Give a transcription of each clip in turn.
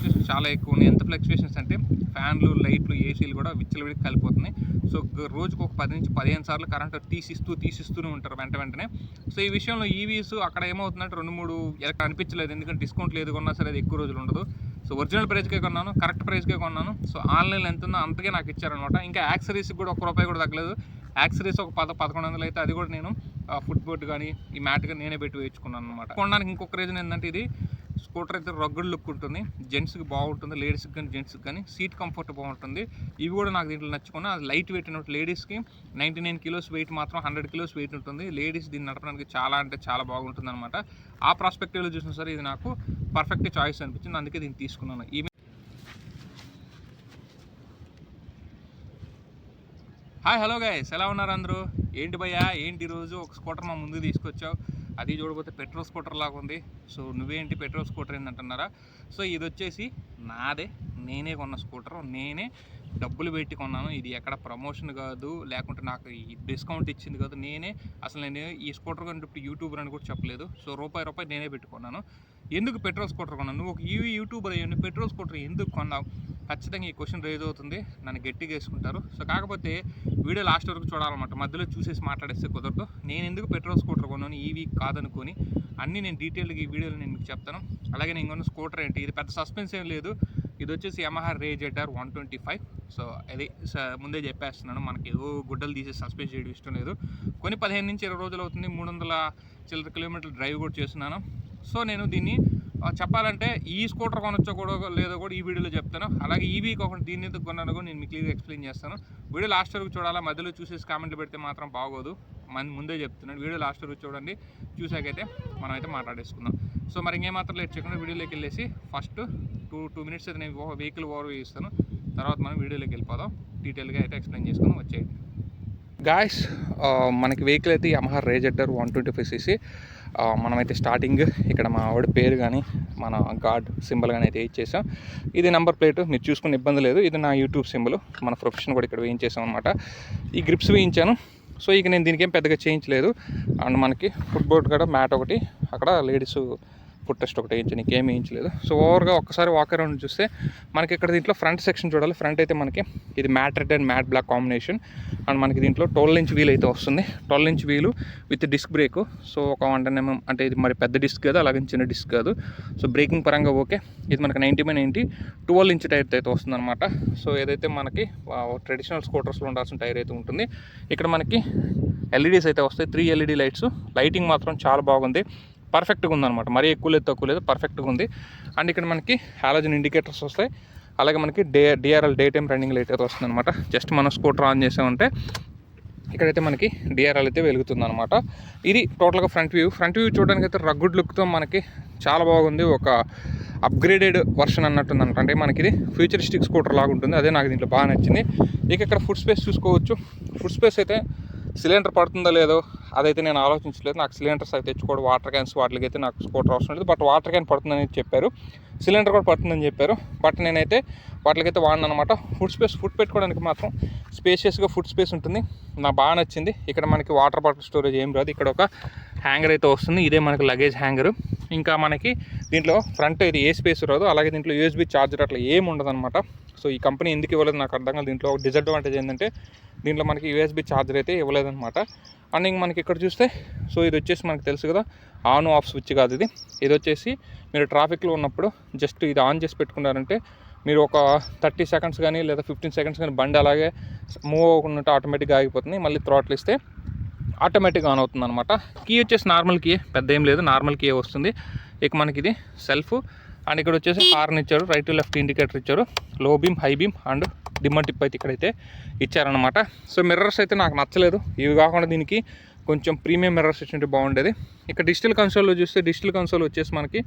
Fluctuations చాలా ఎక్కువ ఉన్నాయి. ఎంత ఫ్లక్చువేషన్స్ అంటే ఫ్యాన్లు లైట్లు ఏసీలు కూడా విచ్చలవిడికి కలిపోతున్నాయి. సో రోజుకు ఒక పది నుంచి పదిహేను సార్లు కరెంట్ తీసిస్తూ తీసిస్తూనే ఉంటారు వెంట వెంటనే. సో ఈ విషయంలో e ఈవీస్ అక్కడ ఏమవుతుందంటే రెండు మూడు ఎక్కడ అనిపించలేదు. ఎందుకంటే డిస్కౌంట్ లేదు కొన్నా సరే అది ఎక్కువ రోజులు ఉండదు. సో ఒరిజినల్ ప్రైస్కే కొన్నాను కరెక్ట్ ప్రైస్కే కొన్నాను. సో ఆన్లైన్లో ఎంత ఉందో అంతకే నాకు ఇచ్చారనమాట ఇంకా యాక్సరీస్కి కూడా ఒక రూపాయి కూడా తగ్గలేదు. యాక్సరీస్ ఒక పద పదకొండు వందలు అయితే అది కూడా నేను ఫుట్ బోర్డ్ కానీ ఈ మ్యాట్ కానీ నేనే పెట్టి వేయించుకున్నాను అనమాట కొనడానికి ఇంకొక రీజన్ ఏంటంటే ఇది స్కూటర్ అయితే రగ్గుడ్ లుక్ ఉంటుంది. జెంట్స్కి బాగుంటుంది. లేడీస్కి కానీ జెంట్స్కి కానీ సీట్ కంఫర్ట్ బాగుంటుంది. ఇవి కూడా నాకు దీంట్లో నచ్చుకున్నా అది లైట్ వెయిట్ ఉన్నట్టు లేడీస్కి. నైంటీ నైన్ కిలోస్ వెయిట్ మాత్రం హండ్రెడ్ కిలోస్ వెయిట్ ఉంటుంది. లేడీస్ దీన్ని నడపడానికి చాలా అంటే చాలా బాగుంటుంది అనమాట ఆ ప్రాస్పెక్టివ్లో చూసిన సరే ఇది నాకు పర్ఫెక్ట్ చాయిస్ అనిపించింది. అందుకే దీన్ని తీసుకున్నాను ఈ హాయ్ హలో గైస్ ఎలా ఉన్నారు అందరూ? ఏంటి భయ్యా? ఏంటి రోజు ఒక స్కూటర్ మా ముందు తీసుకొచ్చావు. అది చూడబోతే పెట్రోల్ స్కూటర్ లాగా ఉంది. సో నువ్వేంటి పెట్రోల్ స్కూటర్ ఏంటంటున్నారా సో ఇది వచ్చేసి నాదే. నేనే కొన్న స్కూటర్. నేనే డబ్బులు పెట్టి కొన్నాను. ఇది ఎక్కడ ప్రమోషన్ కాదు. లేకుంటే నాకు డిస్కౌంట్ ఇచ్చింది కాదు. నేనే అసలు నేను ఈ స్కూటర్ కానీ ఇప్పుడు యూట్యూబర్ అని కూడా చెప్పలేదు. సో రూపాయి రూపాయి నేనే పెట్టుకున్నాను. ఎందుకు పెట్రోల్ స్కూటర్ కొన్నాను నువ్వు ఒక ఈవీ యూట్యూబర్ అయ్యండి పెట్రోల్ స్కూటర్ ఎందుకు కొన్నావు? ఖచ్చితంగా ఈ క్వశ్చన్ రేజ్ అవుతుంది. నన్ను గట్టిగా వేసుకుంటారు. సో కాకపోతే వీడియో లాస్ట్ వరకు చూడాలన్నమాట. మధ్యలో చూసేసి మాట్లాడేస్తే కుదరదు. నేను ఎందుకు పెట్రోల్ స్కూటర్ కొన్నాను? ఈ వీక్ కాదనుకొని అన్నీ నేను డీటెయిల్గా ఈ వీడియోలో నేను మీకు చెప్తాను. అలాగే నేను కొన్న స్కూటర్ ఏంటి? ఇది పెద్ద సస్పెన్స్ ఏం లేదు. ఇది వచ్చేసి Yamaha Ray ZR one twenty five so అది ముందే చెప్పేస్తున్నాను. మనకి ఏదో గుడ్డలు తీసి సస్పెన్స్ చేయడం ఇష్టం లేదు. కొన్ని పదిహేను నుంచి ఇరవై రోజులు అవుతుంది. మూడు వందల చిల్లర కిలోమీటర్లు డ్రైవ్ కూడా చేస్తున్నాను. సో నేను దీన్ని చెప్పాలంటే ఈ స్కూటర్ కొనొచ్చో కూడా లేదో కూడా ఈ వీడియోలో చెప్తాను. అలాగే ఈవీ కాకుండా దీన్ని ఎందుకు కొన్నాను కూడా నేను మీకు క్లియర్గా ఎక్స్ప్లెయిన్ చేస్తాను. వీడియో లాస్ట్ వరకు చూడాలా? మధ్యలో చూసేసి కామెంట్లు పెడితే మాత్రం బాగోదు. మన ముందే చెప్తున్నాను. వీడియో లాస్ట్ వరకు చూడండి. చూసాకైతే మనం అయితే మాట్లాడేసుకుందాం. సో మరి ఇంకేమాత్రం లేట్ చేయకుండా వీడియోలోకి వెళ్ళేసి ఫస్ట్ టూ టూ మినిట్స్ అయితే నేను వెహికల్ ఓవర్ ఇస్తాను. తర్వాత మనం వీడియోలోకి వెళ్ళిపోదాం. డీటెయిల్గా అయితే ఎక్స్ప్లెయిన్ చేసుకుని వచ్చేయండి. గాయస్ మనకి వెహికల్ అయితే Yamaha Ray ZR one twenty five CC మనమైతే స్టార్టింగ్ ఇక్కడ మా ఆవిడ పేరు కానీ మన గాడ్ సింబల్ కానీ అయితే ఇచ్చేసాం. ఇది నెంబర్ ప్లేట్ మీరు చూసుకునే ఇబ్బంది లేదు. ఇది నా యూట్యూబ్ సింబల్ మన ప్రొఫెషన్ కూడా ఇక్కడ వేయించేసాం అనమాట ఈ గ్రిప్స్ వేయించాను. సో ఇక నేను దీనికి ఏం పెద్దగా చేయించలేదు. అండ్ మనకి ఫుట్బోర్డ్ కూడా మ్యాట్ ఒకటి అక్కడ లేడీస్ ఫుట్ టెస్ట్ ఒకటి వేయించాను ఇంకేం వేయించలేదు. సో ఓవర్గా ఒక్కసారి వాక్ అరౌండ్ చూస్తే మనకి ఇక్కడ దీంట్లో ఫ్రంట్ సెక్షన్ చూడాలి. ఫ్రంట్ అయితే మనకి ఇది matte red and matte black combination. And మనకి దీంట్లో ట్వెల్వ్ ఇంచ్ వీల్ అయితే వస్తుంది. Twelve inch wheel with disc brake. So ఒక వన్ ఎంఎం అంటే ఇది మరి పెద్ద డిస్క్ కాదు అలాగే చిన్న డిస్క్ కాదు. సో బ్రేకింగ్ పరంగా ఓకే. ఇది మనకి ninety by ninety twelve inch tyre అయితే వస్తుంది అనమాట సో ఏదైతే మనకి ట్రెడిషనల్ స్కూటర్స్లో ఉండాల్సిన టైర్ అయితే ఉంటుంది. ఇక్కడ మనకి ఎల్ఈడీస్ అయితే వస్తాయి. Three LED lights. లైటింగ్ మాత్రం చాలా బాగుంది. పర్ఫెక్ట్గా ఉందన్నమాట. మరీ ఎక్కువ లేదు తక్కువ లేదు పర్ఫెక్ట్గా ఉంది. అండ్ ఇక్కడ మనకి హాలోజన్ ఇండికేటర్స్ వస్తాయి. అలాగే మనకి day DRL day time running light అయితే వస్తుంది అనమాట జస్ట్ మనం స్కూటర్ ఆన్ చేసామంటే ఇక్కడైతే మనకి డిఆర్ఎల్ అయితే వెలుగుతుంది అనమాట ఇది టోటల్గా ఫ్రంట్ వ్యూ ఫ్రంట్ వ్యూ చూడడానికి అయితే రగ్గుడ్ లుక్తో మనకి చాలా బాగుంది. ఒక అప్గ్రేడెడ్ వర్షన్ అన్నట్టుంది అనమాట అంటే మనకి ఇది ఫ్యూచరిస్టిక్ స్కూటర్ లాగా ఉంటుంది. అదే నాకు దీంట్లో బాగా నచ్చింది. ఇక ఇక్కడ ఫుడ్ స్పేస్ చూసుకోవచ్చు. ఫుడ్ స్పేస్ అయితే సిలిండర్ పడుతుందో లేదో అదైతే నేను ఆలోచించలేదు. నాకు సిలిండర్స్ అయితే తెచ్చుకోవడం వాటర్ క్యాన్స్ వాటికి అయితే నాకు స్కూటర్ అవసరం లేదు. బట్ వాటర్ క్యాన్ పడుతుందని చెప్పారు. సిలిండర్ కూడా పడుతుందని చెప్పారు. బట్ నేనైతే వాటికైతే వాడిన అనమాట ఫుడ్ స్పేస్ ఫుడ్ పెట్టుకోవడానికి మాత్రం స్పేషియస్గా ఫుడ్ స్పేస్ ఉంటుంది. నాకు బాగా నచ్చింది. ఇక్కడ మనకి వాటర్ బాటిల్ స్టోరేజ్ ఏం రాదు. ఇక్కడ ఒక హ్యాంగర్ అయితే వస్తుంది. ఇదే మనకి లగేజ్ హ్యాంగర్. ఇంకా మనకి దీంట్లో ఫ్రంట్ ఇది ఏ స్పేస్ రాదు అలాగే దీంట్లో యూఎస్బీ ఛార్జర్ అట్లా ఏం ఉండదు అనమాట సో ఈ కంపెనీ ఎందుకు ఇవ్వలేదు నాకు అర్థం కాదు దీంట్లో ఒక డిసడ్వాంటేజ్ ఏంటంటే దీంట్లో మనకి యూఎస్బీ ఛార్జర్ అయితే ఇవ్వలేదన్నమాట. అండ్ ఇంక మనకి ఇక్కడ చూస్తే సో ఇది వచ్చేసి మనకు తెలుసు కదా ఆన్ ఆఫ్ స్విచ్ కాదు ఇది. ఇది వచ్చేసి మీరు ట్రాఫిక్లో ఉన్నప్పుడు జస్ట్ ఇది ఆన్ చేసి పెట్టుకున్నారంటే మీరు ఒక థర్టీ సెకండ్స్ కానీ లేదా ఫిఫ్టీన్ సెకండ్స్ కానీ బండి అలాగే మూవ్ అవ్వకుండా ఆటోమేటిక్గా ఆగిపోతుంది. మళ్ళీ థ్రాట్లు ఇస్తే ఆటోమేటిక్గా ఆన్ అవుతుంది అనమాట కీ వచ్చేసి నార్మల్ కీ పెద్ద ఏం లేదు నార్మల్ కీ వస్తుంది. ఇక మనకి ఇది సెల్ఫ్. అండ్ ఇక్కడ వచ్చేసి హార్న్ ఇచ్చారు రైట్ టు లెఫ్ట్ ఇండికేటర్ ఇచ్చారు. Low beam high beam and dimmer tip అయితే ఇక్కడైతే ఇచ్చారనమాట సో మిర్రర్స్ అయితే నాకు నచ్చలేదు. ఇవి కాకుండా దీనికి కొంచెం ప్రీమియం మిర్రర్స్ ఇచ్చింటే బాగుండేది. ఇక్కడ డిజిటల్ కన్సోల్లో చూస్తే డిజిటల్ కన్సోల్ వచ్చేసి మనకి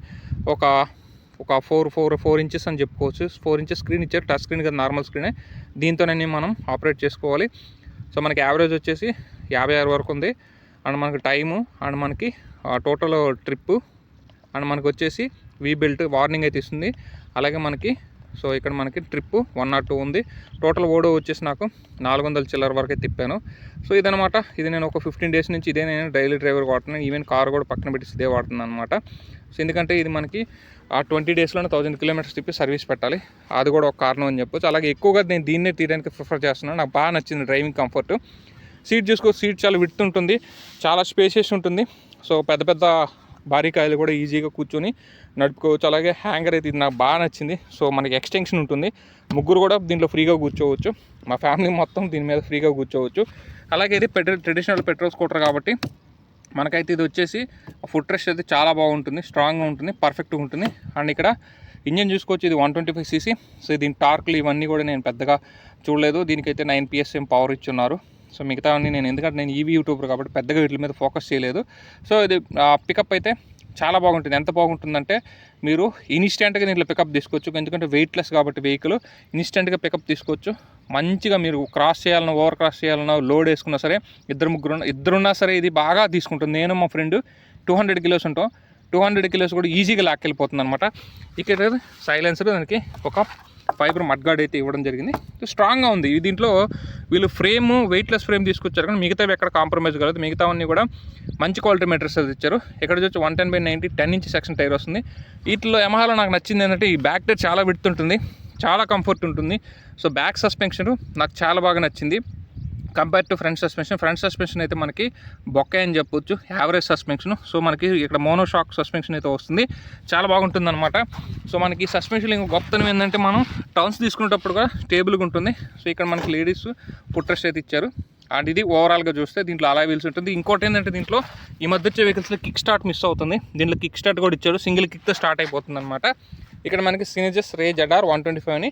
ఒక ఒక ఫోర్ ఫోర్ ఫోర్ ఇంచెస్ అని చెప్పుకోవచ్చు. ఫోర్ ఇంచెస్ స్క్రీన్ ఇచ్చారు టచ్ స్క్రీన్ కదా నార్మల్ స్క్రీనే. దీంతోనే మనం ఆపరేట్ చేసుకోవాలి. సో మనకి యావరేజ్ వచ్చేసి యాభై ఆరు వరకు ఉంది. అండ్ మనకి టైము అండ్ మనకి టోటల్ ట్రిప్పు అండ్ మనకు వచ్చేసి వీ బెల్ట్ వార్నింగ్ అయితే ఇస్తుంది. అలాగే మనకి సో ఇక్కడ మనకి ట్రిప్ వన్ నాట్ టూ ఉంది. టోటల్ ఓడో వచ్చేసి నాకు నాలుగు వందల చిల్లర వరకే తిప్పాను. సో ఇదనమాట ఇది నేను ఒక ఫిఫ్టీన్ డేస్ నుంచి ఇదే నేను డైలీ డ్రైవర్ వాడుతున్నాను ఈవెన్ కార్ కూడా పక్కన పెట్టి ఇదే వాడుతున్నాను అనమాట సో ఎందుకంటే ఇది మనకి ఆ ట్వంటీ డేస్లోనే థౌజండ్ కిలోమీటర్స్ తిప్పి సర్వీస్ పెట్టాలి. అది కూడా ఒక కారణం అని చెప్పొచ్చు. అలాగే ఎక్కువగా నేను దీన్నే తీయడానికి ప్రిఫర్ చేస్తున్నాను. నాకు బాగా నచ్చింది డ్రైవింగ్ కంఫర్ట్ సీట్ చూసుకో సీట్ చాలా విడ్త్ ఉంటుంది. చాలా స్పేషియస్ ఉంటుంది. సో పెద్ద పెద్ద భారీ కాయలు కూడా ఈజీగా కూర్చొని నడుపుకోవచ్చు. అలాగే హ్యాంగర్ అయితే ఇది నాకు బాగా నచ్చింది. సో మనకి ఎక్స్టెన్షన్ ఉంటుంది. ముగ్గురు కూడా దీంట్లో ఫ్రీగా కూర్చోవచ్చు. మా ఫ్యామిలీ మొత్తం దీని మీద ఫ్రీగా కూర్చోవచ్చు. అలాగే ఇది పెట్రోల్ ట్రెడిషనల్ పెట్రోల్ స్కూటర్ కాబట్టి మనకైతే ఇది వచ్చేసి ఫుడ్ రెస్ట్ అయితే చాలా బాగుంటుంది. స్ట్రాంగ్గా ఉంటుంది పర్ఫెక్ట్గా ఉంటుంది. అండ్ ఇక్కడ ఇంజన్ చూసుకోవచ్చు. ఇది one twenty five CC. So దీని టార్క్లు ఇవన్నీ కూడా నేను పెద్దగా చూడలేదు. దీనికైతే నైన్ పిఎస్ఎం పవర్ ఇచ్చున్నారు. సో మిగతావన్నీ నేను ఎందుకంటే నేను ఈవీ యూట్యూబర్ కాబట్టి పెద్దగా వీటి మీద ఫోకస్ చేయలేదు. సో ఇది పికప్ అయితే చాలా బాగుంటుంది. ఎంత బాగుంటుందంటే మీరు ఇన్స్టెంట్గా దీంట్లో పికప్ తీసుకోవచ్చు. ఎందుకంటే వెయిట్లెస్ కాబట్టి వెహికల్ ఇన్స్టెంట్గా పికప్ తీసుకోవచ్చు. మంచిగా మీరు క్రాస్ చేయాలన్నా ఓవర్ క్రాస్ చేయాలన్నా లోడ్ వేసుకున్నా సరే ఇద్దరు ముగ్గురు ఉన్న- ఇద్దరున్నా సరే ఇది బాగా తీసుకుంటుంది. నేను మా ఫ్రెండ్ టూ హండ్రెడ్ కిలోస్ ఉంటాం. టూ హండ్రెడ్ కిలోస్ కూడా ఈజీగా లాక్కెళ్ళిపోతుంది అనమాట ఇక్కడ సైలెన్సర్ దానికి ఒక ఫైబర్ మడ్గాడ్ అయితే ఇవ్వడం జరిగింది. స్ట్రాంగ్గా ఉంది. దీంట్లో వీళ్ళు ఫ్రేమ్ వెయిట్లెస్ ఫ్రేమ్ తీసుకొచ్చారు. కానీ మిగతావి ఎక్కడ కాంప్రమైజ్ కాలేదు. మిగతావన్నీ కూడా మంచి క్వాలిటీ మెటీరియల్స్ అది ఇచ్చారు. ఇక్కడ వచ్చి one ten by ninety ten inch section tyre వస్తుంది. వీటిలో ఎమహాలో నాకు నచ్చింది ఏంటంటే ఈ బ్యాక్ టైర్ చాలా విడుతుంటుంది చాలా కంఫర్ట్ ఉంటుంది. సో బ్యాక్ సస్పెన్షన్ నాకు చాలా బాగా నచ్చింది. Compare to front suspension front suspension అయితే మనకి బొక్క అని చెప్పొచ్చు యావరేజ్ సస్పెన్షన్ సో మనకి ఇక్కడ మోనో షాక్ సస్పెన్షన్ అయితే వస్తుంది. చాలా బాగుంటుంది అనమాట సో మనకి సస్పెన్షన్ ఇంకా గొప్పతనం ఏంటంటే మనం టర్న్స్ తీసుకునేటప్పుడు కూడా స్టేబుల్గా ఉంటుంది. సో ఇక్కడ మనకి లేడీస్ పుట్రెస్ట్ అయితే ఇచ్చారు. అండ్ ఇది ఓవరాల్గా చూస్తే దీంట్లో అలా వీల్స్ ఉంటుంది. ఇంకోటి ఏంటంటే దీంట్లో ఈ మధ్య వచ్చే వెహికల్స్లో కిక్ స్టార్ట్ మిస్ అవుతుంది. దీంట్లో కిక్ స్టార్ట్ కూడా ఇచ్చారు. సింగిల్ కిక్తో స్టార్ట్ అయిపోతుంది అనమాట ఇక్కడ మనకి Cygnus Ray ZR one twenty five అని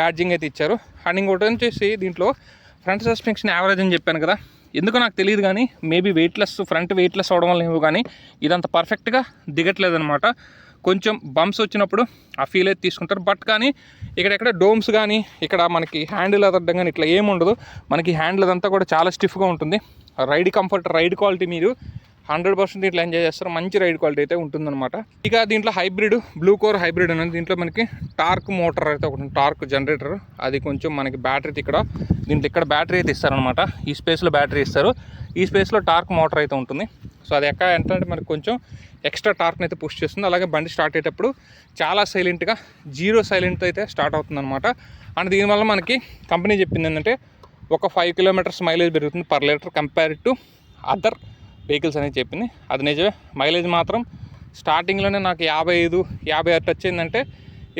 బ్యాడ్జింగ్ అయితే ఇచ్చారు. అండ్ ఇంకోటి వచ్చేసి దీంట్లో ఫ్రంట్ సస్పెన్షన్ యావరేజ్ అని చెప్పాను కదా. ఎందుకో నాకు తెలియదు కానీ మేబీ వెయిట్లెస్ ఫ్రంట్ వెయిట్లెస్ అవడం వల్ల ఏమో కానీ ఇదంత పర్ఫెక్ట్గా దిగట్లేదు అనమాట కొంచెం బంప్స్ వచ్చినప్పుడు ఆ ఫీల్ అయితే తీసుకుంటారు. బట్ కానీ ఇక్కడెక్కడ డోమ్స్ కానీ ఇక్కడ మనకి హ్యాండిల్ అదడ్డం కానీ ఇట్లా ఏమి ఉండదు మనకి హ్యాండిల్ అదంతా కూడా చాలా స్టిఫ్గా ఉంటుంది. రైడ్ కంఫర్ట్ రైడ్ క్వాలిటీ మీరు హండ్రెడ్ పర్సెంట్ ఇట్లా ఎంజాయ్ చేస్తారు. మంచి రైడ్ క్వాలిటీ అయితే ఉంటుందన్నమాట. ఇక దీంట్లో హైబ్రిడ్ బ్లూ కోర్ హైబ్రిడ్ అనేది దీంట్లో మనకి టార్క్ మోటార్ అయితే ఒకటి టార్క్ జనరేటర్ అది కొంచెం మనకి బ్యాటరీ ఇక్కడ. దీంట్లో ఇక్కడ బ్యాటరీ అయితే ఇస్తారనమాట ఈ స్పేస్లో బ్యాటరీ ఇస్తారు. ఈ స్పేస్లో టార్క్ మోటార్ అయితే ఉంటుంది. సో అది ఎక్కడ ఎంత అంటే మనకి కొంచెం ఎక్స్ట్రా టార్క్ని అయితే పుష్ చేస్తుంది. అలాగే బండి స్టార్ట్ అయ్యేటప్పుడు చాలా సైలెంట్గా జీరో సైలెంట్ అయితే స్టార్ట్ అవుతుందన్నమాట. అండ్ దీనివల్ల మనకి కంపెనీ చెప్పింది ఏంటంటే ఒక ఫైవ్ కిలోమీటర్స్ మైలేజ్ పెరుగుతుంది per litre compare to other vehicles అనేది చెప్పింది. అది నిజమే. మైలేజ్ మాత్రం స్టార్టింగ్లోనే నాకు యాభై ఐదు యాభై ఆరు టచ్ అయిందంటే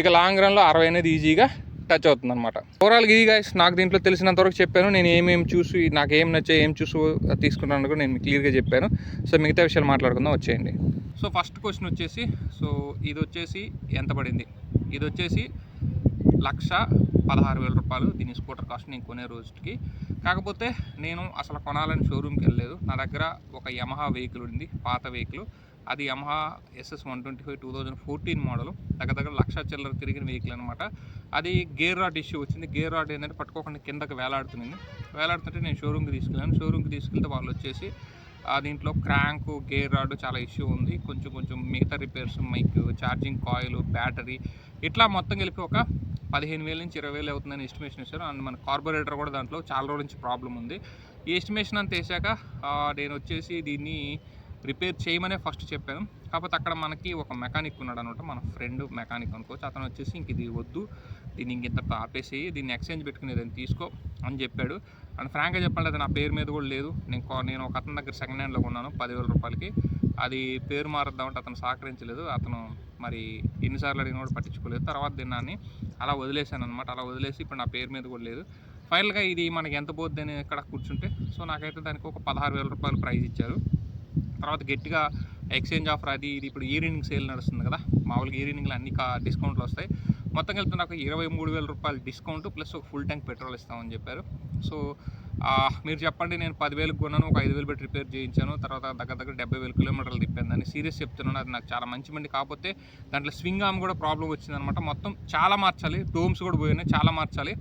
ఇక లాంగ్ రన్లో అరవై అనేది ఈజీగా టచ్ అవుతుంది అనమాట ఓవరాల్ ఈ గాయస్ నాకు దీంట్లో తెలిసినంత వరకు చెప్పాను. నేను ఏమేమి చూసి నాకు ఏం నచ్చాయి ఏం చూసి తీసుకున్నాను కూడా నేను క్లియర్గా చెప్పాను. సో మిగతా విషయాలు మాట్లాడుకుందాం. వచ్చేయండి. సో ఫస్ట్ క్వశ్చన్ వచ్చేసి సో ఇది వచ్చేసి ఎంత పడింది? ఇది వచ్చేసి లక్ష పదహారు వేల రూపాయలు దీని స్కూటర్ కాస్ట్ నేను కొనే రోజుకి. కాకపోతే నేను అసలు కొనాలని షోరూమ్కి వెళ్ళలేదు. నా దగ్గర ఒక యమహా వెహికల్ ఉంది పాత వెహికల్ అది Yamaha SS one twenty five two thousand fourteen model దగ్గర దగ్గర లక్ష చిల్లర తిరిగిన వెహికల్ అనమాట అది గేర్ రాడ్ ఇష్యూ వచ్చింది. గేర్ రాడ్ ఏంటంటే పట్టుకోకుండా కిందకి వేలాడుతుంది. వేలాడుతుంటే నేను షోరూమ్కి తీసుకెళ్ళాను. షోరూమ్కి తీసుకెళ్తే వాళ్ళు వచ్చేసి దీంట్లో క్రాంక్ గేర్ రాడ్ చాలా ఇష్యూ ఉంది. కొంచెం కొంచెం మిగతా రిపేర్స్ మైక్ ఛార్జింగ్ కాయిల్ బ్యాటరీ ఇట్లా మొత్తం కలిపి ఒక పదిహేను వేల నుంచి ఇరవై వేలు అవుతుందని ఎస్టిమేషన్ ఇస్తారు అండ్ మన కార్బొరేటర్ కూడా దాంట్లో చాలా రోజుల నుంచి ప్రాబ్లం ఉంది. ఈ ఎస్టిమేషన్ అంత వేసాక నేను వచ్చేసి దీన్ని రిపేర్ చేయమనే ఫస్ట్ చెప్పాను. కాకపోతే అక్కడ మనకి ఒక మెకానిక్ ఉన్నాడు అనమాట మన ఫ్రెండ్ మెకానిక్ అనుకోవచ్చు. అతను వచ్చేసి ఇంక ఇది వద్దు దీన్ని ఇంక ఇంత ఆపేసి దీన్ని ఎక్స్చేంజ్ పెట్టుకుని దాన్ని తీసుకో అని చెప్పాడు. అండ్ ఫ్రాంక్గా చెప్పాలి నా పేరు మీద కూడా లేదు. నేను నేను ఒక అతని దగ్గర సెకండ్ హ్యాండ్లో కొన్నాను పదివేల రూపాయలకి. అది పేరు మారుద్దామంటే అతను సహకరించలేదు. అతను మరి ఎన్నిసార్లు అడిగిన కూడా పట్టించుకోలేదు. తర్వాత దీన్ని అలా వదిలేశాను అనమాట. అలా వదిలేసి ఇప్పుడు నా పేరు మీద కూడా లేదు. ఫైనల్గా ఇది మనకి ఎంత పోద్ది అని ఇక్కడ కూర్చుంటే సో నాకైతే దానికి ఒక పదహారు వేల రూపాయలు ప్రైజ్ ఇచ్చారు. తర్వాత గట్టిగా ఎక్స్చేంజ్ ఆఫర్ అది ఇది ఇప్పుడు ఈ సేల్ నడుస్తుంది కదా. మామూలుగా ఈ అన్ని కా డిస్కౌంట్లు వస్తాయి. మొత్తం కలిపి నాకు ఇరవై మూడు వేల రూపాయలు డిస్కౌంట్ ప్లస్ ఒక ఫుల్ ట్యాంక్ పెట్రోల్ ఇస్తామని చెప్పారు. సో మీరు చెప్పండి నేను పదివేలకు కొన్నాను ఒక ఐదు వేలు పెట్టి రిపేర్ చేయించాను. తర్వాత దగ్గర దగ్గర డెబ్బై వేల కిలోమీటర్లు తిప్పాను. దాన్ని సీరియస్ చెప్తున్నాను. అది నాకు చాలా మంచి మండి కాకపోతే దాంట్లో స్వింగ్ ఆమ్ కూడా ప్రాబ్లం వచ్చిందనమాట మొత్తం చాలా మార్చాలి. డోమ్స్ కూడా పోయినాయి. చాలా మార్చాలి.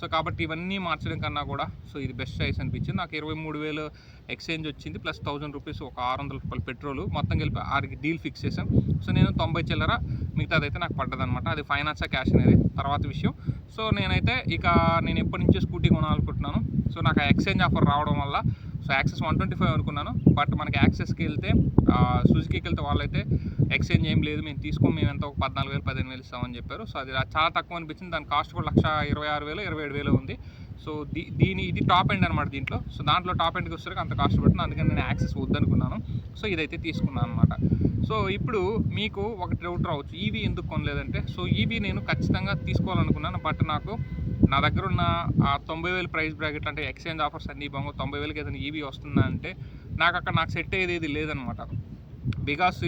సో కాబట్టి ఇవన్నీ మార్చడం కన్నా కూడా సో ఇది బెస్ట్ చాయిస్ అనిపించింది. నాకు ఇరవై మూడు వేలు ఎక్స్చేంజ్ వచ్చింది ప్లస్ థౌజండ్ రూపీస్ ఒక ఆరు వందల రూపాయలు పెట్రోల్ మొత్తం కలిపి ఆరికి డీల్ ఫిక్స్ చేసాం సో నేను తొంభై చిల్లర మిగతాదైతే నాకు పడ్డదనమాట అది ఫైనాన్స్ క్యాష్ అనేది. తర్వాత విషయం. సో నేనైతే ఇక నేను ఎప్పటి నుంచో స్కూటీ కొనాలనుకుంటున్నాను. సో నాకు ఆ ఎక్స్చేంజ్ ఆఫర్ రావడం వల్ల so Access one twenty five అనుకున్నాను. బట్ మనకి యాక్సెస్కి వెళ్తే సుజుకీకి వెళ్తే వాళ్ళైతే ఎక్స్చేంజ్ ఏం లేదు మేము తీసుకో మేము ఎంత ఒక పద్నాలుగు వేలు పదిహేను వేలు ఇస్తామని చెప్పారు. సో అది చాలా తక్కువ అనిపించింది. దాని కాస్ట్ కూడా లక్ష ఇరవై ఆరు వేలు ఇరవై ఏడు వేలు ఉంది. సో దీ దీని ఇది టాప్ ఎండ్ అనమాట దీంట్లో. సో దాంట్లో టాప్ ఎండ్కి వచ్చేసరికి అంత కాస్ట్ పడుతుంది. అందుకని నేను యాక్సెస్ వద్దనుకున్నాను. సో ఇదైతే తీసుకున్నాను అనమాట సో ఇప్పుడు మీకు ఒక డౌట్ రావచ్చు. ఈవీ ఎందుకు కొనలేదంటే సో ఈవీ నేను ఖచ్చితంగా తీసుకోవాలనుకున్నాను. బట్ నాకు నా దగ్గర ఉన్న ఆ తొంభై వేలు ప్రైస్ బ్రాకెట్ అంటే ఎక్స్చేంజ్ ఆఫర్స్ అన్ని బాగు తొంభై వేలకి ఏదైనా ఈవీ వస్తుందా అంటే నాకు అక్కడ నాకు సెట్ అయ్యేది ఏది లేదనమాట బికాస్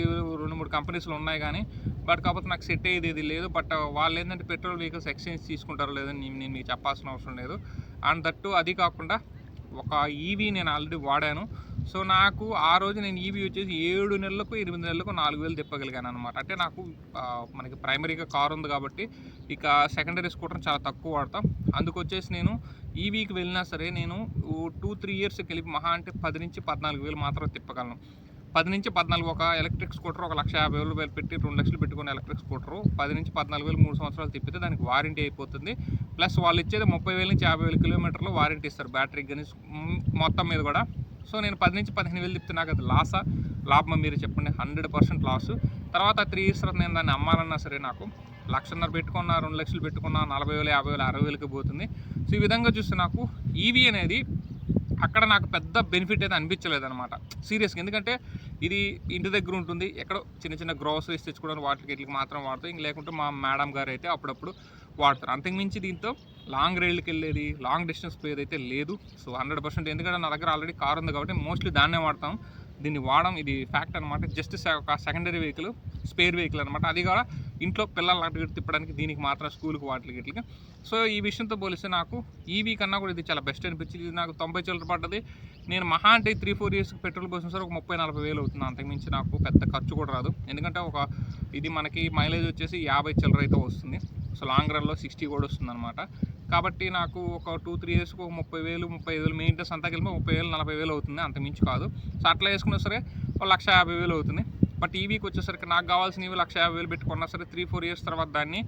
రెండు మూడు కంపెనీస్లో ఉన్నాయి కానీ బట్ కాకపోతే నాకు సెట్ అయ్యేది ఏది లేదు. బట్ వాళ్ళు ఏంటంటే పెట్రోల్ వెహికల్స్ ఎక్స్చేంజ్ తీసుకుంటారో లేదని నేను నేను మీకు చెప్పాల్సిన అవసరం లేదు. అండ్ దట్టు అది కాకుండా ఒక ఈవీ నేను ఆల్రెడీ వాడాను. సో నాకు ఆ రోజు నేను ఈవీ వచ్చేసి ఏడు నెలలకు ఎనిమిది నెలలకు నాలుగు వేలు తిప్పగలిగాను అనమాట అంటే నాకు మనకి ప్రైమరీగా కార్ ఉంది కాబట్టి ఇక సెకండరీ స్కూటర్ చాలా తక్కువ వాడతాం. అందుకు వచ్చేసి నేను ఈవీకి వెళ్ళినా సరే నేను టూ త్రీ ఇయర్స్కి వెళ్ళి మహా అంటే పది నుంచి పద్నాలుగు వేలు మాత్రం తిప్పగలను. పది నుంచి పద్నాలుగు ఒక ఎలక్ట్రిక్ స్కూటర్ ఒక లక్ష యాభై వేలు వేలు పెట్టి రెండు లక్షలు పెట్టుకున్న ఎలక్ట్రిక్ స్కూటర్ పది నుంచి పద్నాలుగు వేలు మూడు సంవత్సరాలు తిప్పితే దానికి వారంటీ అయిపోతుంది. ప్లస్ వాళ్ళు ఇచ్చేది ముప్పై వేల నుంచి యాభై వేల కిలోమీటర్లు వారంటీ ఇస్తారు. బ్యాటరీకి కానీ మొత్తం మీద కూడా. సో నేను పది నుంచి పదిహేను వేలు తిప్పితే నాకు అది లాసా లాభమా మీరు చెప్పండి. హండ్రెడ్ పర్సెంట్ లాస్ తర్వాత త్రీ ఇయర్స్ తర్వాత నేను దాన్ని అమ్మాలన్నా సరే నాకు లక్షన్నర పెట్టుకున్నా రెండు లక్షలు పెట్టుకున్నా నలభై వేలు యాభై వేలు అరవై వేలకి పోతుంది. సో ఈ విధంగా చూస్తే నాకు ఈవీ అనేది అక్కడ నాకు పెద్ద బెనిఫిట్ అయితే అనిపించలేదు అనమాట సీరియస్గా ఎందుకంటే ఇది ఇంటి దగ్గర ఉంటుంది. ఎక్కడో చిన్న చిన్న గ్రోసరీస్ తెచ్చుకోవడానికి వాటికి ఇట్లకి మాత్రం వాడతాం. ఇంక లేకుంటే మా మేడం గారు అయితే అప్పుడప్పుడు వాడతారు. అంతకుమించి దీంతో లాంగ్ రైడ్కి వెళ్ళేది లాంగ్ డిస్టెన్స్ ప్లేయర్ అయితే లేదు. సో హండ్రెడ్ పర్సెంట్ ఎందుకంటే నా దగ్గర ఆల్రెడీ కార్ ఉంది కాబట్టి మోస్ట్లీ దాన్నే వాడతాం. దీన్ని వాడడం ఇది ఫ్యాక్ట్ అనమాట జస్ట్ ఒక సెకండరీ వెహికల్ స్పేర్ వెహికల్ అనమాట అది కూడా ఇంట్లో పిల్లలు అటు ఇటు తిప్పడానికి దీనికి మాత్రం స్కూల్కి వాటికి వీటికి. సో ఈ విషయంతో పోలిస్తే నాకు ఈవీ కన్నా కూడా ఇది చాలా బెస్ట్ అనిపించింది. ఇది నాకు తొంభై చిల్లర పడ్డది. నేను మహా అంటే త్రీ ఫోర్ ఇయర్స్ పెట్రోల్ పోసిన సార్ ఒక ముప్పై నలభై వేలు అవుతుంది. అంతకుమించి నాకు పెద్ద ఖర్చు కూడా రాదు. ఎందుకంటే ఒక ఇది మనకి మైలేజ్ వచ్చేసి యాభై చిల్లర అయితే వస్తుంది. సో లాంగ్ రన్లో సిక్స్టీ కూడా వస్తుంది అనమాట కాబట్టి నాకు ఒక టూ త్రీ ఇయర్స్కి ఒక ముప్పై వేలు ముప్పై ఐదు వేలు మెయింటెన్స్ అంతా కలిపి ముప్పై వేలు నలభై వేలు అవుతుంది. అంత మించి కాదు. సో అట్లా వేసుకున్నా సరే ఒక లక్ష యాభై వేలు అవుతుంది. బట్ ఈవీకి వచ్చేసరికి నాకు కావాల్సినవి లక్ష యాభై వేలు పెట్టుకున్నా సరే త్రీ ఫోర్ ఇయర్స్ తర్వాత దాన్ని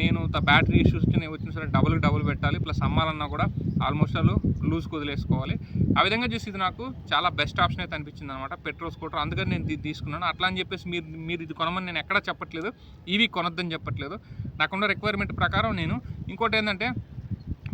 నేను బ్యాటరీ ఇష్యూస్ నేను వచ్చిన సరే డబుల్ డబుల్ పెట్టాలి. ప్లస్ అమ్మాలన్నా కూడా ఆల్మోస్ట్ ఆల్ లూజ్ వదిలేసుకోవాలి. ఆ విధంగా చూసి ఇది నాకు చాలా బెస్ట్ ఆప్షన్ అయితే అనిపించింది అనమాట పెట్రోల్ స్కూటర్ అందుకని నేను ఇది తీసుకున్నాను. అట్లా అని చెప్పేసి మీరు మీరు ఇది కొనమని నేను ఎక్కడా చెప్పట్లేదు. ఈవీ కొనొద్దని చెప్పట్లేదు. నాకున్న రిక్వైర్మెంట్ ప్రకారం నేను ఇంకోటి ఏంటంటే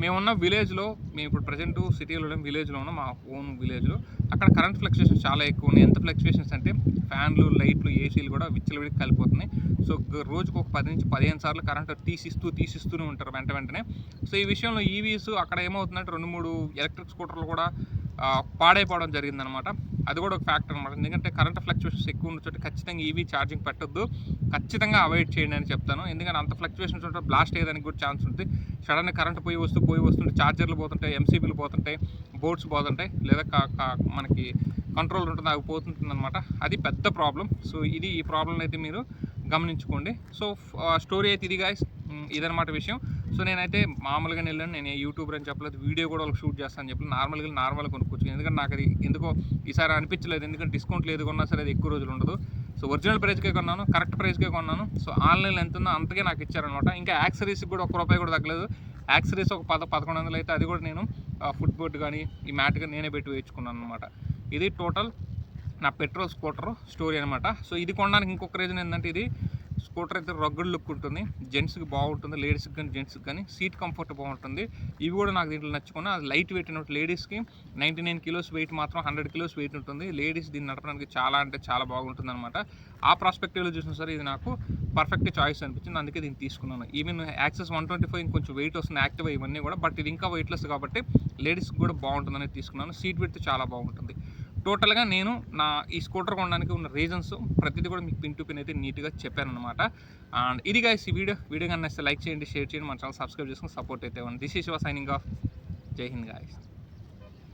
మేమున్న విలేజ్లో మేము ఇప్పుడు ప్రజెంట్ సిటీలో ఉన్నాం విలేజ్లో ఉన్నాం మా ఓన్ విలేజ్లో. అక్కడ కరెంట్ ఫ్లక్చుయేషన్స్ చాలా ఎక్కువ ఉన్నాయి. ఎంత ఫ్లక్చుయేషన్స్ అంటే ఫ్యాన్లు లైట్లు ఏసీలు కూడా విచ్చలవిడికి కలిపోతున్నాయి. సో రోజుకు ఒక పది నుంచి పదిహేను సార్లు కరెంట్ తీసిస్తూ తీసిస్తూనే ఉంటారు వెంట వెంటనే. సో ఈ విషయంలో ఈవీస్ అక్కడ ఏమవుతుందంటే రెండు మూడు ఎలక్ట్రిక్ స్కూటర్లు కూడా పాడైపోవడం జరిగిందనమాట. అది కూడా ఒక ఫ్యాక్టర్ అనమాట ఎందుకంటే కరెంట్ ఫ్లక్చుయేషన్స్ ఎక్కువ ఉన్న చోట ఖచ్చితంగా ఈవీ ఛార్జింగ్ పెట్టొద్దు. ఖచ్చితంగా అవాయిడ్ చేయండి అని చెప్తాను. ఎందుకంటే అంత ఫ్లక్చుయేషన్స్ ఉంటే బ్లాస్ట్ అయ్యేదానికి కూడా ఛాన్స్ ఉంటుంది. సడన్గా కరెంట్ పోయి వస్తూ పోయి వస్తుంటే ఛార్జర్లు పోతుంటాయి ఎంసీబీలు పోతుంటాయి బోర్డ్స్ పోతుంటాయి లేదా కా- కా- మనకి కంట్రోల్ ఉంటుంది అవి పోతుంటుంది అనమాట అది పెద్ద ప్రాబ్లం. సో ఇది ఈ ప్రాబ్లం అయితే మీరు గమనించుకోండి. సో స్టోరీ అయితే ఇది గాయస్ ఇదనమాట విషయం. సో నేనైతే మామూలుగా వెళ్ళాను నేను యూట్యూబర్ అని చెప్పలేదు వీడియో కూడా వాళ్ళకి షూట్ చేస్తాను చెప్పి నార్మల్గా నార్మల్గా కొనుక్కోవచ్చు. ఎందుకంటే నాకు అది ఎందుకో ఈసారి అనిపించలేదు. ఎందుకంటే డిస్కౌంట్ లేదు కొన్నా సరే అది ఎక్కువ రోజులు ఉండదు. సో ఒరిజినల్ ప్రైస్కే కొన్నాను కరెక్ట్ ప్రైస్కే కొన్నాను. సో ఆన్లైన్లో ఎంత ఉందో అంతకే నాకు ఇచ్చారనమాట ఇంకా యాక్సరీస్ కూడా ఒక రూపాయి కూడా తగ్గలేదు. యాక్సరీస్ ఒక పద పదకొండు వందలు అయితే అది కూడా నేను ఫుట్ బోర్డ్ కానీ ఈ మ్యాట్ కానీ నేనే పెట్టి వేయించుకున్నాను అనమాట ఇది టోటల్ నా పెట్రోల్ స్కూటర్ స్టోరీ అనమాట సో ఇది కొనడానికి ఇంకొక రీజన్ ఏంటంటే ఇది స్కూటర్ అయితే రగ్గుడ్ లుక్ ఉంటుంది. జెంట్స్కి బాగుంటుంది. లేడీస్కి కానీ జెంట్స్కి కానీ సీట్ కంఫర్ట్ బాగుంటుంది. ఇవి కూడా నాకు దీంట్లో నచ్చుకున్నా అది లైట్ వెయిట్ అయినట్టు లేడీస్కి నైంటీ నైన్ కిలోస్ వెయిట్ మాత్రం హండ్రెడ్ కిలోస్ వెయిట్ ఉంటుంది. లేడీస్ దీన్ని నడపడానికి చాలా అంటే చాలా బాగుంటుంది అనమాట ఆ ప్రాస్పెక్టివ్లో చూసిన సరే ఇది నాకు పర్ఫెక్ట్ చాయిస్ అనిపించింది. అందుకే దీన్ని తీసుకున్నాను. Even Access one twenty five ఇంకొంచెం వెయిట్ వస్తుంది యాక్టివ్ ఇవన్నీ కూడా. బట్ ఇది ఇంకా వెయిట్లెస్ కాబట్టి లేడీస్కి కూడా బాగుంటుందని తీసుకున్నాను. సీట్ విడ్త్ చాలా బాగుంటుంది. టోటల్గా నేను నా ఈ స్కూటర్ కొనడానికి ఉన్న రీజన్స్ ప్రతిదీ కూడా మీకు పిన్ టు పిన్ అయితే నీట్గా చెప్పాను అనమాట అండ్ ఇది గైస్ ఈ వీడియో. వీడియో కన్నా లైక్ చేయండి షేర్ చేయండి మన ఛానల్ సబ్స్క్రైబ్ చేసుకుని సపోర్ట్ అయితే ఉంది this is your signing off Jai Hind guys